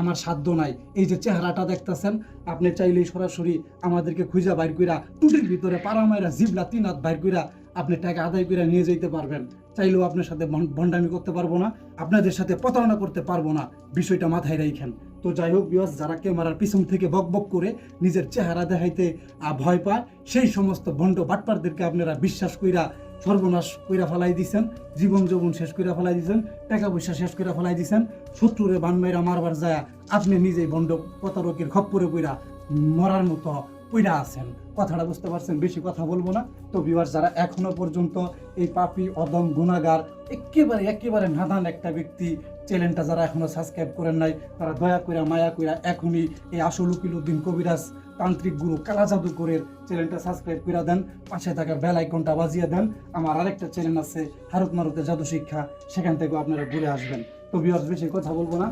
আমার সাধ্য নাই। এই যে চেহারাটা দেখতেছেন, আপনি চাইলেই সরাসরি আমাদেরকে খুঁজা বাইর কইরা টুটির ভিতরে পাড়ামাইরা জিবলা তিন হাত বাইর কইরা আপনি টাকা আদায় করে নিয়ে যেতে পারবেন। চাইলেও আপনার সাথে ভণ্ডামি করতে পারব না, আপনাদের সাথে প্রতারণা করতে পারব না, বিষয়টা মাথায় রাখেন তো যাই হোক বিয়স যারা ক্যামেরার পিছন থেকে বক বক করে নিজের চেহারা দেখাইতে ভয় পায়, সেই সমস্ত ভণ্ড বাটপারদেরকে আপনারা বিশ্বাস কইরা সর্বনাশ কইরা ফেলাই দিছেন, জীবন যৌবন শেষ কইরা ফেলাই দিছেন, টাকা পয়সা শেষ কইরা ফেলাই দিছেন, শত্রুরে বানমাইরা মারবার যায়, আপনি নিজেই ভণ্ড প্রতারকের খপ্পরে কইরা মরার মতো কইরা আছেন। কথাটা বুঝতে পারছেন, বেশি কথা বলব না। তো বিবার যারা এখনও পর্যন্ত এই পাপি, অদম, গুণাগার, একেবারে একেবারে নাদান একটা ব্যক্তি, চ্যানেলটা যারা এখনও সাবস্ক্রাইব করেন নাই, তারা দয়া করে মায়া কইরা এখনই এই আসল উকিল উদ্দিন কবিরাজ, তান্ত্রিক গুরু কালা জাদুকরের চ্যানেলটা সাবস্ক্রাইব করে দেন, পাশে থাকা বেল আইকনটা বাজিয়ে দেন। আমার আরেকটা চ্যানেল আছে হারত মারুতের জাদু শিক্ষা সেখান থেকেও আপনারা ঘুরে আসবেন। তো বিয়ার্স বেশি কথা বলব না।